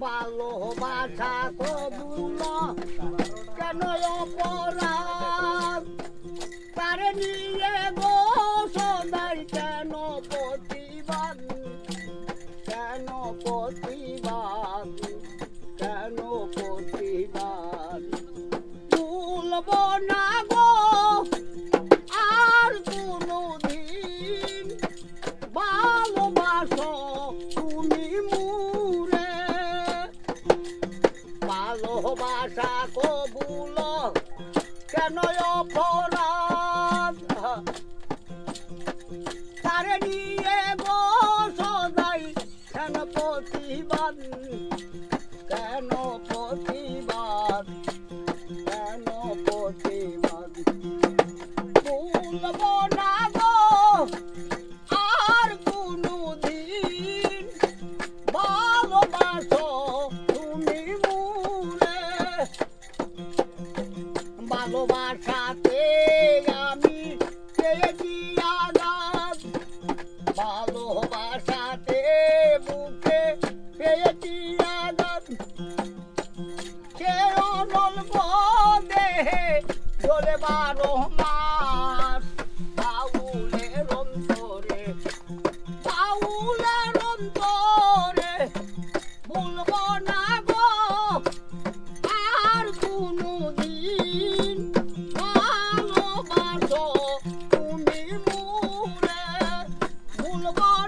ভালোবাসা কবুল কেন অপরাধ? তারে নিয়ে গো সদাই কেন প্রতিবাদ? কেন প্রতিবাদ? কেন প্রতিবাদ? ভালোবাসা কবুল। কেন অপরাধ? তারে নিয়ে গো সদাই কেন প্রতিবাদ? কেন প্রতিবাদ? কেন প্রতিবাদ? ভুলব না ভালোবাসাতে আমি পেয়েছি আঘাত। ভালোবাসাতে বুকে পেয়েছি আঘাত। সে অনল্প দেহে চলে বারো মাস, বাউলের অন্তরে ভালোবাসো তুমি মুরে ভুলব